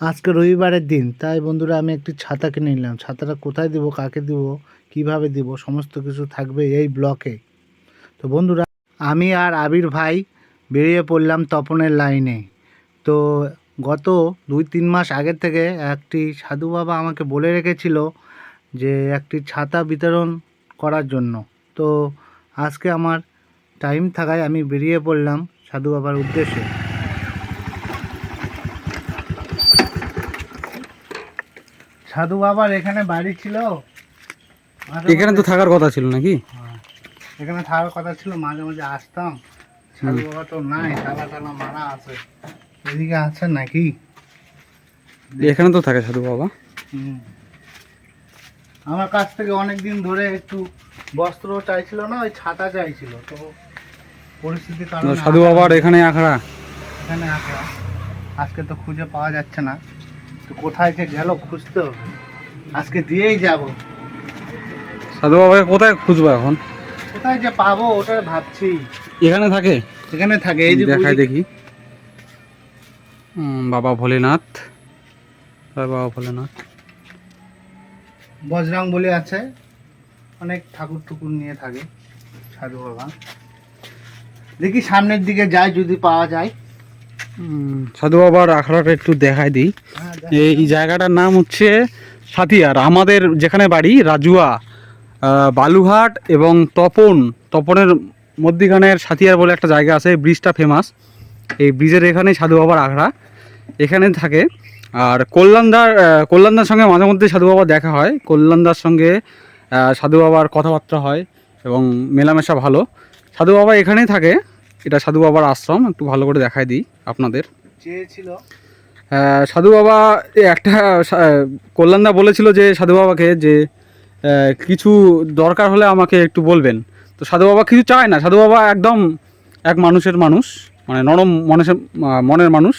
আজকে রবিবারের দিন, তাই বন্ধুরা আমি একটি ছাতা কিনে নিলাম। ছাতাটা কোথায় দিব, কাকে দিব, কীভাবে দিব, সমস্ত কিছু থাকবে এই ব্লকে। তো বন্ধুরা, আমি আর আবির ভাই বেরিয়ে পড়লাম তপনের লাইনে। তো গত দুই তিন মাস আগের থেকে একটি সাধু বাবা আমাকে বলে রেখেছিল যে, একটি ছাতা বিতরণ করার জন্য। তো আজকে আমার টাইম থাকায় আমি বেরিয়ে পড়লাম সাধু বাবার উদ্দেশ্যে। সাধু বাবার এখানে বাড়ি ছিল। এখানে তো থাকার কথা ছিল নাকি? হ্যাঁ, এখানে থাকার কথা ছিল মাঝে মাঝে আসতাম। সাধু বাবা তো নাই টালা টালা মারা আছে। এদিকে আছে নাকি? এখানে তো থাকে সাধু বাবা। আমার কাছ থেকে অনেক দিন ধরে একটু বস্ত্র চাইছিল না ওই ছাতা চাইছিল তো পরিস্থিতির তো কারণে সাধু বাবার এখানে আখড়া। এখানে আসা আজকে তো খুঁজে পাওয়া যাচ্ছে না। তো কোথায় যে গেল খুঁজতে হবে। আজকে দিয়েই যাব। সাধু বাবাকে কোথায় খুঁজবো এখন? কোথায় যে পাবো ওটা ভাবছি। এখানে থাকে? এখানে থাকে এই যে দেখাই দেখি। বাবা ভোলেনাথ। বাবা ভোলেনাথ। বজরং বলে আছে। অনেক ঠাকুর টুকুর নিয়ে থাকে সাধু বাবা। দেখি সামনের দিকে যাই যদি পাওয়া যায়। সাধু বাবার আখড়াটা একটু দেখাই দিই। এই জায়গাটার নাম হচ্ছে সাথিয়ার। আমাদের যেখানে বাড়ি রাজুয়া আহ, বালুঘাট এবং তপন। তপনের মধ্যিখানের সাথিয়ার বলে একটা জায়গা আছে ব্রিজটা ফেমাস এই ব্রিজের এখানে সাধু বাবার আখড়া। এখানে থাকে। আর কল্যাণদার কল্যাণদার সঙ্গে মাঝে মধ্যে সাধু বাবা দেখা হয়। কল্যাণদার সঙ্গে সাধু বাবার কথাবার্তা হয় এবং মেলামেশা ভালো। সাধু বাবা এখানেই থাকে। এটা সাধু বাবার আশ্রম একটু ভালো করে দেখাই দিই আপনাদের। চেয়েছিল সাধু বাবা একটা কল্যাণদা বলেছিল যে সাধু বাবাকে যে কিছু দরকার হলে আমাকে একটু বলবেন। তো সাধু বাবা কিছু চায় না সাধু বাবা একদম এক মানুষের মানুষ মানে নরম মানুষের মনের মানুষ।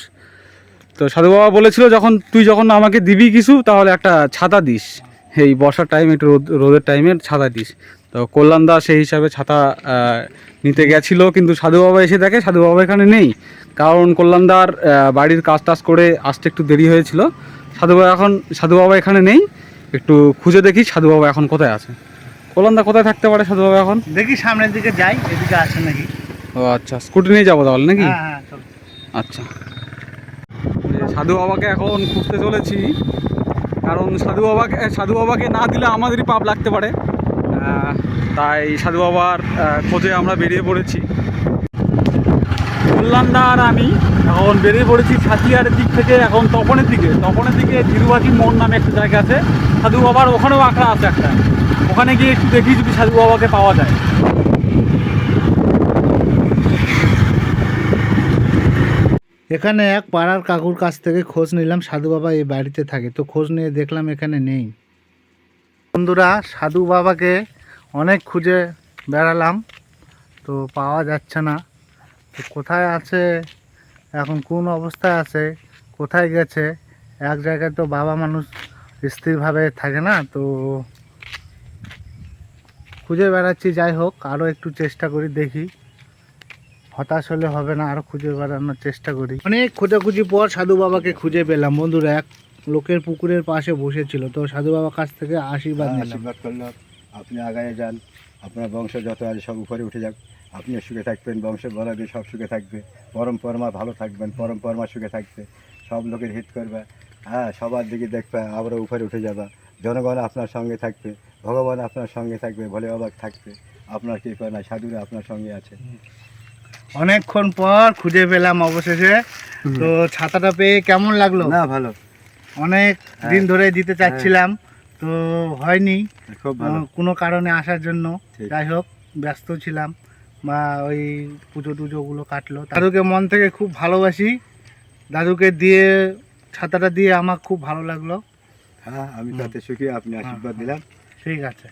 তো সাধু বাবা বলেছিল যখন তুই যখন আমাকে দিবি কিছু তাহলে একটা ছাতা দিস। এই বর্ষার টাইমে একটু রোদ রোদের টাইমে ছাতা দিস। তো কল্যাণদা সেই হিসাবে ছাতা নিতে গেছিল কিন্তু সাধু বাবা এসে দেখে সাধু বাবা এখানে নেই। কারণ কল্যাণদার বাড়ির কাজ টাজ করে আসতে একটু দেরি হয়েছিল। সাধু বাবা এখন সাধু বাবা এখানে নেই। একটু খুঁজে দেখি সাধু বাবা এখন কোথায় আছে। কল্যাণদা কোথায় থাকতে পারে সাধু বাবা এখন? দেখি সামনের দিকে যাই এদিকে আছে নাকি। ও আচ্ছা স্কুটি নিয়ে যাব তাহলে নাকি? হ্যাঁ হ্যাঁ আচ্ছা। সাধু বাবাকে এখন খুঁজতে চলেছি। কারণ সাধু বাবাকে সাধু বাবাকে না দিলে আমাদেরই পাপ লাগতে পারে। তাই সাধু বাবার খোঁজে আমরা বেরিয়ে পড়েছি। কল্যাণদা আর আমি এখন বেরিয়ে পড়েছি সাথিয়ারের দিক থেকে, এখন তপনের দিকে। তপনের দিকে ধীরুবাজি মোড় নামে একটা জায়গা আছে। সাধু বাবার ওখানেও আঁকড়া আছে একটা। ওখানে গিয়ে একটু দেখি যদি সাধু বাবাকে পাওয়া যায়। এখানে এক পাড়ার কাকুর কাছ থেকে খোঁজ নিলাম, সাধু বাবা এই বাড়িতে থাকে। তো খোঁজ নিয়ে দেখলাম এখানে নেই। বন্ধুরা, সাধু বাবাকে অনেক খুঁজে বেড়ালাম, তো পাওয়া যাচ্ছে না। তো কোথায় আছে? এখন কোন অবস্থায় আছে? কোথায় গেছে? এক জায়গায় তো বাবা মানুষ স্থিরভাবে থাকে না, তো খুঁজে বেড়াচ্ছি, যাই হোক আরও একটু চেষ্টা করি দেখি। হতাশ হলে হবে না আরও খুঁজে বেড়ানোর চেষ্টা করি। অনেক খোঁজাখুঁজি পর সাধু বাবাকে খুঁজে পেলাম। বন্ধুরা এক লোকের পুকুরের পাশে বসেছিল তো সাধু বাবার কাছ থেকে আশীর্বাদ হ্যাঁ, আশীর্বাদ করলাম আপনি আগায় যান আপনার বংশ যত আছে সব উপরে উঠে যাক। আপনিও সুখে থাকবেন বংশের বলাদি সব সুখে থাকবে। পরম্পরমা ভালো থাকবেন পরম্পরমা সুখে থাকবে। সব লোকের হিত করবে। হ্যাঁ সবার দিকে দেখবে আবার উপরে উঠে যাবা। জনগণ আপনার সঙ্গে থাকবে ভগবান আপনার সঙ্গে থাকবে ভোলে বাবা থাকবে। আপনার কৃপা নাই সাধুরা আপনার সঙ্গে আছে। অনেকক্ষণ পর খুঁজে পেলাম অবশেষে। তো ছাতাটা পেয়ে কেমন লাগল? না ভালো। অনেক দিন ধরে দিতে চাচ্ছিলাম তো হয়নি। ভালো। কোনো কারণে আসার জন্য। যাই হোক ব্যস্ত ছিলাম বা ওই পুজো টুজোগুলো কাটলো। দাদুকে মন থেকে খুব ভালোবাসি। দাদুকে দিয়ে ছাতাটা দিয়ে আমার খুব ভালো লাগল। হ্যাঁ আমি তাতে সুখী আপনি আশীর্বাদ দিলাম ঠিক আছে।